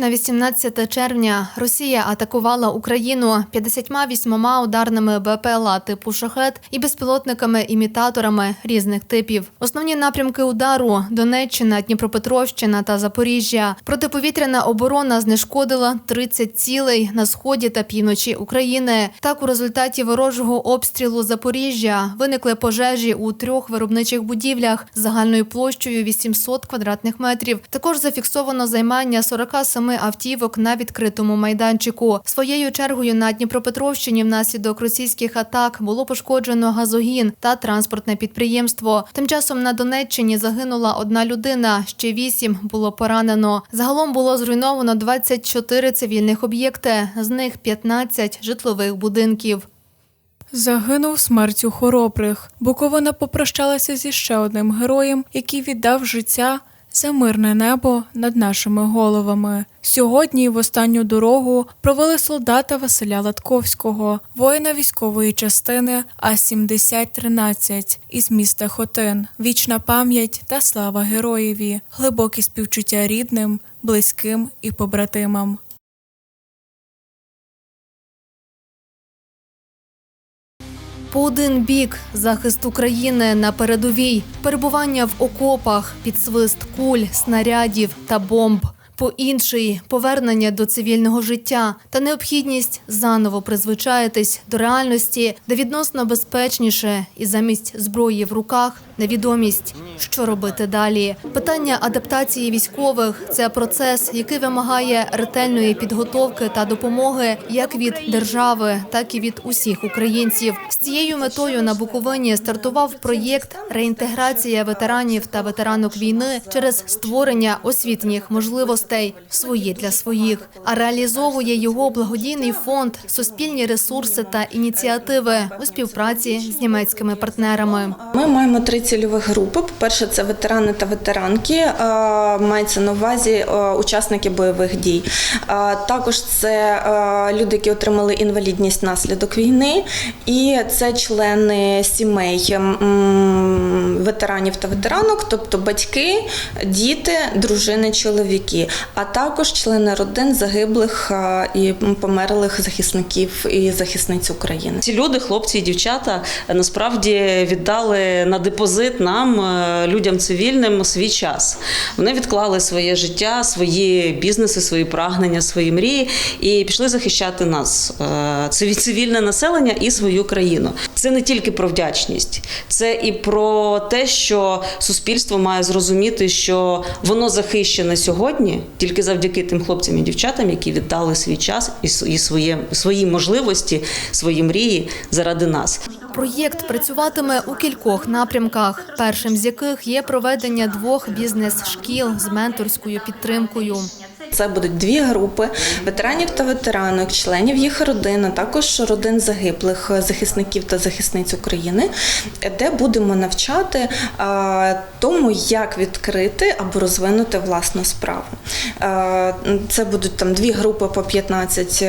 На 18 червня Росія атакувала Україну 58 ударними БПЛА типу «Шахет» і безпілотниками-імітаторами різних типів. Основні напрямки удару – Донеччина, Дніпропетровщина та Запоріжжя. Протиповітряна оборона знешкодила 30 цілей на сході та півночі України. Так, у результаті ворожого обстрілу Запоріжжя виникли пожежі у трьох виробничих будівлях загальною площею 800 квадратних метрів. Також зафіксовано займання 47 автівок на відкритому майданчику. Своєю чергою на Дніпропетровщині внаслідок російських атак було пошкоджено газогін та транспортне підприємство. Тим часом на Донеччині загинула одна людина, ще вісім було поранено. Загалом було зруйновано 24 цивільних об'єкти, з них 15 житлових будинків. Загинув смертю хоробрих. Буковина попрощалася зі ще одним героєм, який віддав життя за мирне небо над нашими головами. Сьогодні в останню дорогу провели солдата Василя Латковського, воїна військової частини А-7013 із міста Хотин. Вічна пам'ять та слава героєві, глибокі співчуття рідним, близьким і побратимам. По один бік. Захист України на передовій, перебування в окопах, підсвист куль, снарядів та бомб. По інший повернення до цивільного життя. Та необхідність заново призвичаїтись до реальності, де відносно безпечніше і замість зброї в руках невідомість, що робити далі. Питання адаптації військових це процес, який вимагає ретельної підготовки та допомоги як від держави, так і від усіх українців. З цією метою на Буковині стартував проєкт реінтеграція ветеранів та ветеранок війни через створення освітніх можливостей свої для своїх, а реалізовує його благодійний фонд, суспільні ресурси та ініціативи у співпраці з німецькими партнерами. Ми маємо 30 цільових групи. По-перше, це ветерани та ветеранки, е, мається на увазі е, учасники бойових дій. Е, також це люди, які отримали інвалідність внаслідок війни, і це члени сімей ветеранів та ветеранок, тобто батьки, діти, дружини, чоловіки, а також члени родин загиблих і померлих захисників і захисниць України. Ці люди, хлопці і дівчата, насправді віддали на депозит нам, е, людям цивільним, свій час. Вони відклали своє життя, свої бізнеси, свої прагнення, свої мрії і пішли захищати нас, е, цивільне населення і свою країну. Це не тільки про вдячність, це і про те, що суспільство має зрозуміти, що воно захищене сьогодні тільки завдяки тим хлопцям і дівчатам, які віддали свій час і своє, свої можливості, свої мрії заради нас. Проєкт працюватиме у кількох напрямках, першим з яких є проведення двох бізнес-шкіл з менторською підтримкою. Це будуть дві групи ветеранів та ветеранок, членів їх родин, а також родин загиблих захисників та захисниць України, де будемо навчати тому, як відкрити або розвинути власну справу. Це будуть там дві групи по 15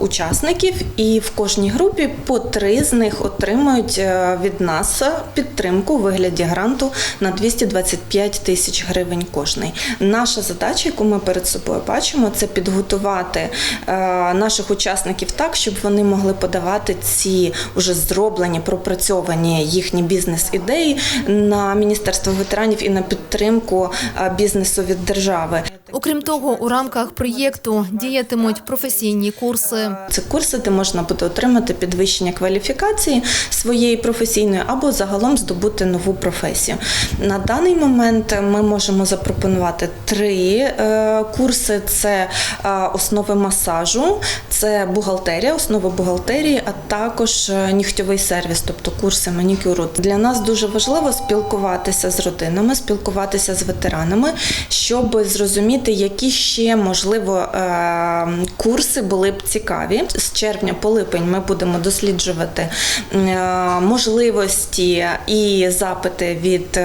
учасників, і в кожній групі по три з них отримують від нас підтримку у вигляді гранту на 225 тисяч гривень кожний. Наша задача, яку ми перед собою бачимо, це підготувати е, наших учасників так, щоб вони могли подавати ці вже зроблені, пропрацьовані їхні бізнес-ідеї на міністерство ветеранів і на підтримку е, бізнесу від держави. Окрім того, у рамках проєкту діятимуть професійні курси. Це курси, де можна буде отримати підвищення кваліфікації своєї професійної або загалом здобути нову професію. На даний момент ми можемо запропонувати три е, курси: це е, основи масажу, це бухгалтерія, основи бухгалтерії, а також е, нігтьовий сервіс, тобто курси манікюру. Для нас дуже важливо спілкуватися з родинами, спілкуватися з ветеранами, щоб зрозуміти, які ще можливо е, курси були б цікаві. З червня по липень ми будемо досліджувати можливості і запити від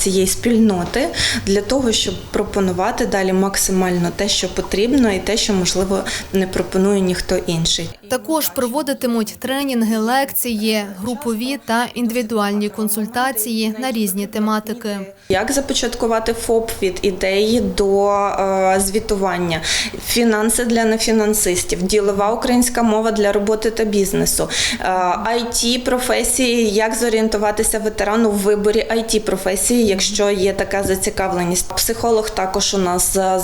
цієї спільноти для того, щоб пропонувати далі максимально правильно, те, що потрібно, і те, що можливо не пропонує ніхто інший. Також проводитимуть тренінги, лекції, групові та індивідуальні консультації на різні тематики. Як започаткувати ФОП від ідеї до е, звітування, фінанси для нефінансистів, ділова українська мова для роботи та бізнесу, it професії, як зорієнтуватися ветерану в виборі it професії, якщо є така зацікавленість. Психолог також у нас е,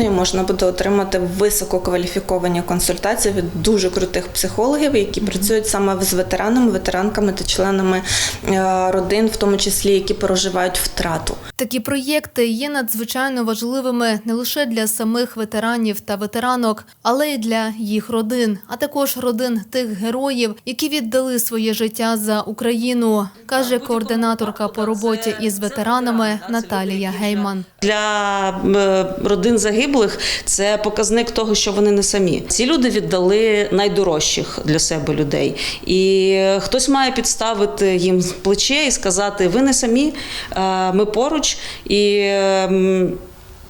залучений. Можна буде отримати висококваліфіковані консультації від дуже крутих психологів, які працюють саме з ветеранами, ветеранками та членами е, родин, в тому числі які проживають втрату. Такі проєкти є надзвичайно важливими не лише для самих ветеранів та ветеранок, але й для їх родин, а також родин тих героїв, які віддали своє життя за Україну, каже координаторка по роботі із ветеранами Наталія Гейман. Для е, родин загиблих це показник того, що вони не самі. Ці люди віддали найдорожчих для себе людей, і е, хтось має підставити їм плече і сказати: ви не самі, е, ми поруч, і е,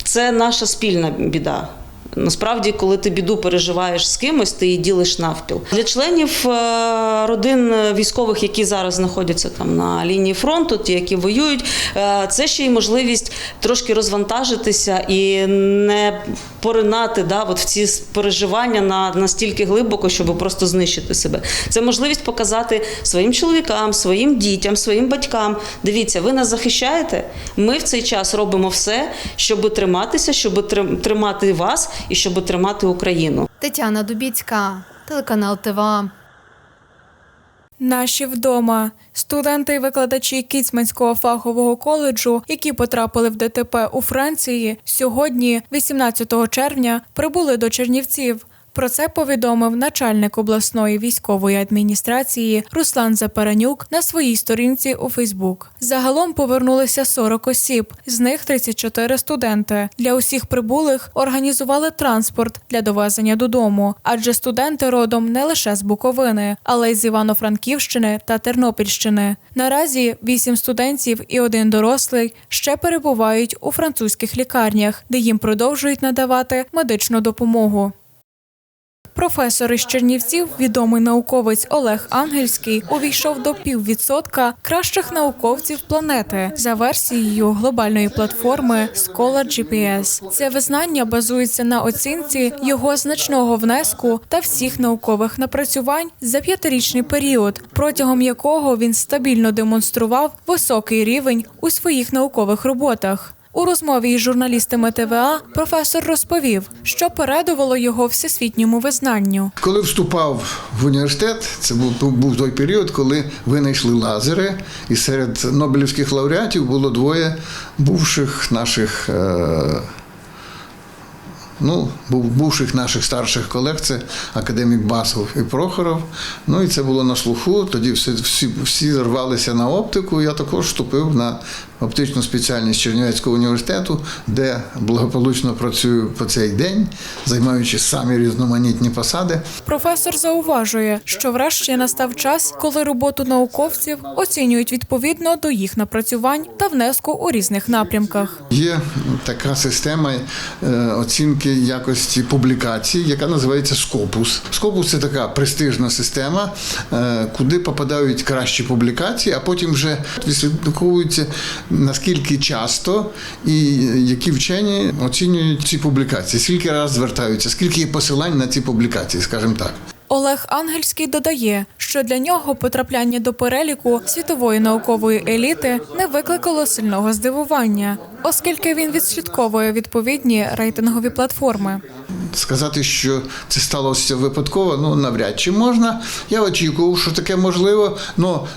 це наша спільна біда. Насправді, коли ти біду переживаєш з кимось, ти її ділиш навпіл. Для членів е, родин військових, які зараз знаходяться там на лінії фронту, ті, які воюють, е, це ще й можливість трошки розвантажитися і не поринати да, от в ці переживання на настільки глибоко, щоб просто знищити себе. Це можливість показати своїм чоловікам, своїм дітям, своїм батькам. Дивіться, ви нас захищаєте. Ми в цей час робимо все, щоб триматися, щоб тримати вас і щоб тримати Україну. Тетяна Дубіцька, телеканал ТВА. Наші вдома студенти і викладачі Кіцманського фахового коледжу, які потрапили в ДТП у Франції, сьогодні, 18 червня, прибули до Чернівців. Про це повідомив начальник обласної військової адміністрації Руслан Запаранюк на своїй сторінці у Фейсбук. Загалом повернулися 40 осіб, з них 34 студенти. Для усіх прибулих організували транспорт для довезення додому, адже студенти родом не лише з Буковини, але й з Івано-Франківщини та Тернопільщини. Наразі вісім студентів і один дорослий ще перебувають у французьких лікарнях, де їм продовжують надавати медичну допомогу. Професор із Чернівців, відомий науковець Олег Ангельський, увійшов до піввідсотка кращих науковців планети за версією глобальної платформи Scholar GPS. Це визнання базується на оцінці його значного внеску та всіх наукових напрацювань за п'ятирічний період, протягом якого він стабільно демонстрував високий рівень у своїх наукових роботах. У розмові із журналістами ТВА професор розповів, що передувало його всесвітньому визнанню. Коли вступав в університет, це був, був той період, коли винайшли лазери, і серед Нобелівських лауреатів було двоє бувших наших. Е- Ну, був бувших наших старших колег, це академік Басов і Прохоров. Ну і це було на слуху. Тоді всі, всі, всі рвалися на оптику. Я також вступив на оптичну спеціальність Чернівецького університету, де благополучно працюю по цей день, займаючи самі різноманітні посади. Професор зауважує, що врешті настав час, коли роботу науковців оцінюють відповідно до їх напрацювань та внеску у різних напрямках. Є така система е, оцінки якості публікацій, яка називається Scopus. Scopus – це така престижна система, е, куди попадають кращі публікації, а потім вже відслідковується наскільки часто і які вчені оцінюють ці публікації, скільки раз звертаються, скільки є посилань на ці публікації, скажімо так. Олег Ангельський додає, що для нього потрапляння до переліку світової наукової еліти не викликало сильного здивування, оскільки він відслідковує відповідні рейтингові платформи. Сказати, що це сталося випадково, ну навряд чи можна. Я очікував, що таке можливо.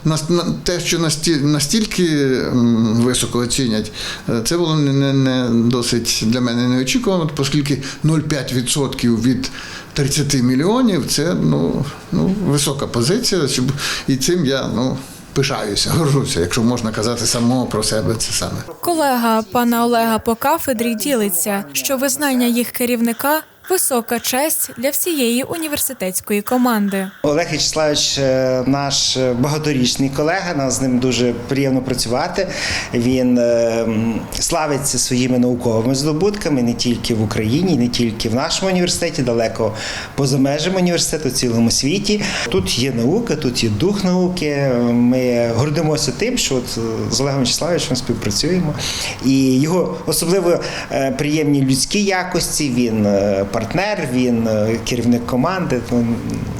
На те, що насті, настільки високо оцінять, е, це було не, не, не досить для мене неочікувано, оскільки 0,5% від 30 мільйонів це ну, ну висока позиція. щоб- І цим я ну. Пишаюся, горжуся, якщо можна казати самого про себе це саме. Колега пана Олега по кафедрі ділиться, що визнання їх керівника висока честь для всієї університетської команди. Олег Вячеславович е, наш е, багаторічний колега. Нам з ним дуже приємно працювати. Він е, славиться своїми науковими здобутками не тільки в Україні, не тільки в нашому університеті, далеко поза межами університету, в цілому світі. Тут є наука, тут є дух науки. Ми гордимося тим, що от з Олегом Вячеславовичем співпрацюємо. І його особливо приємні людські якості. Він е, партнер, він е, керівник команди.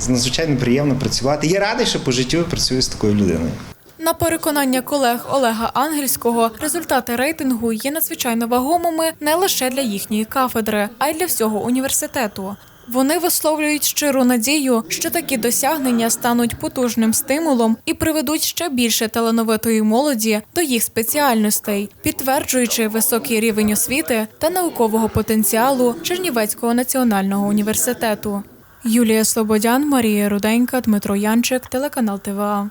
Надзвичайно приємно працювати. Я радий, що по життю працюю з такою людиною. На переконання колег Олега Ангельського, результати рейтингу є надзвичайно вагомими не лише для їхньої кафедри, а й для всього університету. Вони висловлюють щиру надію, що такі досягнення стануть потужним стимулом і приведуть ще більше талановитої молоді до їх спеціальностей, підтверджуючи високий рівень освіти та наукового потенціалу Чернівецького національного університету. Юлія Слободян, Марія Руденька, Дмитро Янчик, телеканал ТВА.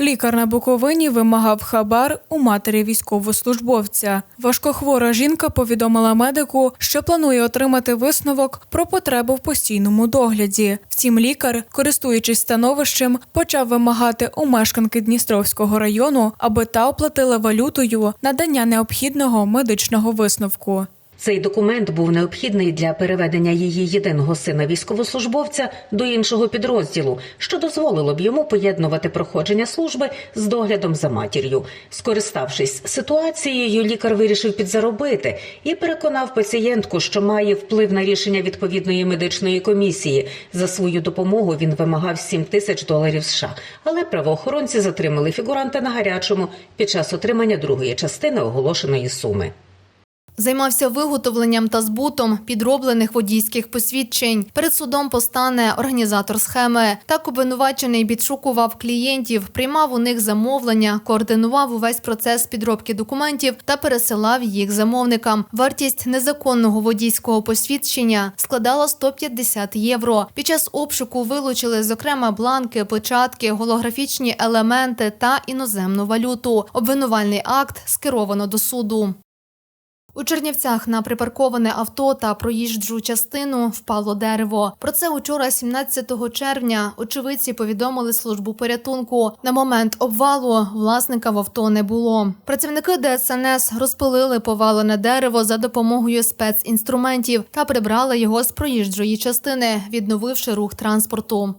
Лікар на Буковині вимагав хабар у матері військовослужбовця. Важкохвора жінка повідомила медику, що планує отримати висновок про потребу в постійному догляді. Втім, лікар, користуючись становищем, почав вимагати у мешканки Дністровського району, аби та оплатила валютою надання необхідного медичного висновку. Цей документ був необхідний для переведення її єдиного сина військовослужбовця до іншого підрозділу, що дозволило б йому поєднувати проходження служби з доглядом за матір'ю. Скориставшись ситуацією, лікар вирішив підзаробити і переконав пацієнтку, що має вплив на рішення відповідної медичної комісії. За свою допомогу він вимагав 7 тисяч доларів США, але правоохоронці затримали фігуранта на гарячому під час отримання другої частини оголошеної суми. Займався виготовленням та збутом підроблених водійських посвідчень. Перед судом постане організатор схеми. Так обвинувачений підшукував клієнтів, приймав у них замовлення, координував увесь процес підробки документів та пересилав їх замовникам. Вартість незаконного водійського посвідчення складала 150 євро. Під час обшуку вилучили зокрема бланки, печатки, голографічні елементи та іноземну валюту. Обвинувальний акт скеровано до суду. У Чернівцях на припарковане авто та проїжджу частину впало дерево. Про це учора, 17 червня, очевидці повідомили службу порятунку. На момент обвалу власника в авто не було. Працівники ДСНС розпилили повалене дерево за допомогою спецінструментів та прибрали його з проїжджої частини, відновивши рух транспорту.